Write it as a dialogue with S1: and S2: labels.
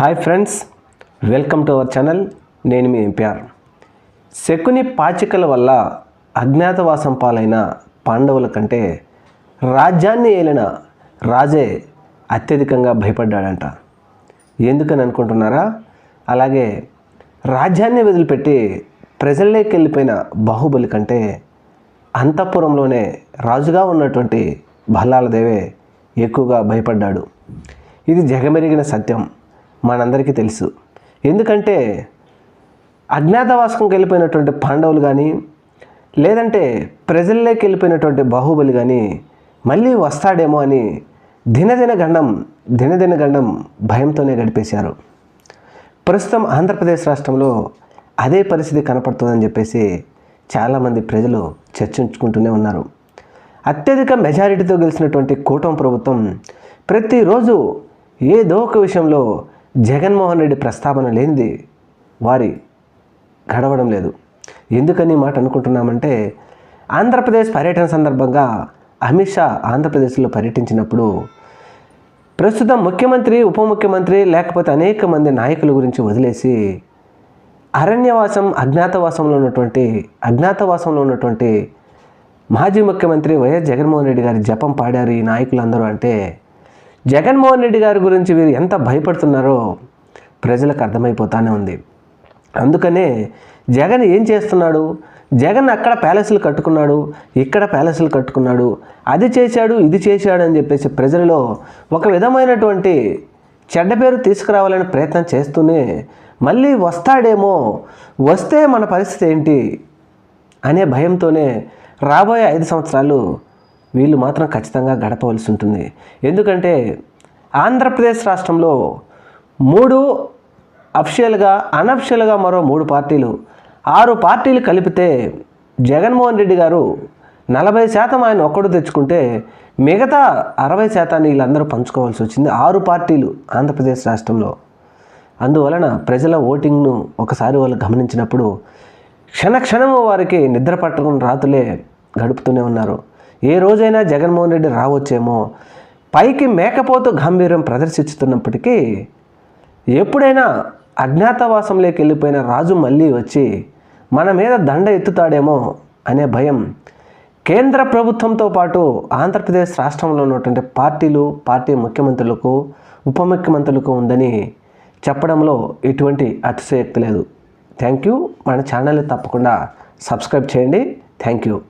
S1: Hi friends welcome to our channel. నేను మీ MPR. Shakuni పాచికల వల్ల అజ్ఞాతవాసం పాలైన పాండవుల కంటే రాజ్యాన్ని ఏలిన రాజే అత్యధికంగా భయపడ్డాడంట. ఎందుకని అనుకుంటున్నారా? అలాగే రాజ్యాన్ని వదిలిపెట్టి ప్రజల్లోకి వెళ్ళిపోయిన బాహుబలి కంటే అంతఃపురంలోనే రాజుగా ఉన్నటువంటి భల్లాలదేవే ఎక్కువగా భయపడ్డాడు. ఇది జగమెరిగిన సత్యం. మనందరికీ తెలుసు. ఎందుకంటే అజ్ఞాతవాసంకి వెళ్ళిపోయినటువంటి పాండవులు కానీ లేదంటే ప్రజల్లోకి వెళ్ళిపోయినటువంటి బాహుబలి కానీ మళ్ళీ వస్తాడేమో అని దినదిన గండం దినదిన గండం భయంతోనే గడిపేశారు. ప్రస్తుతం ఆంధ్రప్రదేశ్ రాష్ట్రంలో అదే పరిస్థితి కనపడుతుందని చెప్పేసి చాలామంది ప్రజలు చర్చించుకుంటూనే ఉన్నారు. అత్యధిక మెజారిటీతో గెలిచినటువంటి కూటమి ప్రభుత్వం ప్రతిరోజు ఏదో ఒక విషయంలో జగన్మోహన్ రెడ్డి ప్రస్తావన లేనిది వారి గడవడం లేదు. ఎందుకని మాట అనుకుంటున్నామంటే ఆంధ్రప్రదేశ్ పర్యటన సందర్భంగా అమిత్ షా ఆంధ్రప్రదేశ్లో పర్యటించినప్పుడు ప్రస్తుతం ముఖ్యమంత్రి ఉప ముఖ్యమంత్రి లేకపోతే అనేక మంది నాయకుల గురించి వదిలేసి అరణ్యవాసం అజ్ఞాతవాసంలో ఉన్నటువంటి అజ్ఞాతవాసంలో ఉన్నటువంటి మాజీ ముఖ్యమంత్రి వైఎస్ జగన్మోహన్ రెడ్డి గారి జపం పాడారు ఈ నాయకులందరూ అంటే జగన్మోహన్ రెడ్డి గారి గురించి వీరు ఎంత భయపడుతున్నారో ప్రజలకు అర్థమైపోతానే ఉంది. అందుకనే జగన్ ఏం చేస్తున్నాడు? జగన్ అక్కడ ప్యాలెస్లు కట్టుకున్నాడు ఇక్కడ ప్యాలెస్లు కట్టుకున్నాడు అది చేశాడు ఇది చేశాడు అని చెప్పేసి ప్రజలలో ఒక విధమైనటువంటి చెడ్డ పేరు తీసుకురావాలని ప్రయత్నం చేస్తూనే మళ్ళీ వస్తాడేమో వస్తే మన పరిస్థితి ఏంటి అనే భయంతోనే రాబోయే ఐదు సంవత్సరాలు వీళ్ళు మాత్రం ఖచ్చితంగా గడపవలసి ఉంటుంది. ఎందుకంటే ఆంధ్రప్రదేశ్ రాష్ట్రంలో మూడు అఫిషియల్గా అనఫిషియల్గా మరో మూడు పార్టీలు ఆరు పార్టీలు కలిపితే జగన్మోహన్ రెడ్డి గారు నలభై శాతం ఆయన ఒక్కడు తెచ్చుకుంటే మిగతా అరవై శాతాన్ని వీళ్ళందరూ పంచుకోవాల్సి వచ్చింది ఆరు పార్టీలు ఆంధ్రప్రదేశ్ రాష్ట్రంలో. అందువలన ప్రజల ఓటింగ్ను ఒకసారి వాళ్ళు గమనించినప్పుడు క్షణ క్షణము వారికి నిద్ర పట్టడం రాతులే గడుపుతూనే ఉన్నారు. ఏ రోజైనా జగన్మోహన్ రెడ్డి రావచ్చేమో. పైకి మేకపోతూ గంభీరం ప్రదర్శిస్తున్నప్పటికీ ఎప్పుడైనా అజ్ఞాతవాసంలోకి వెళ్ళిపోయిన రాజు మళ్ళీ వచ్చి మన మీద దండ ఎత్తుతాడేమో అనే భయం కేంద్ర ప్రభుత్వంతో పాటు ఆంధ్రప్రదేశ్ రాష్ట్రంలో ఉన్నటువంటి పార్టీలు పార్టీ ముఖ్యమంత్రులకు ఉప ముఖ్యమంత్రులకు ఉందని చెప్పడంలో ఎటువంటి అతిశయక్తి లేదు. Thank you. మన ఛానల్ని తప్పకుండా సబ్స్క్రైబ్ చేయండి. Thank you.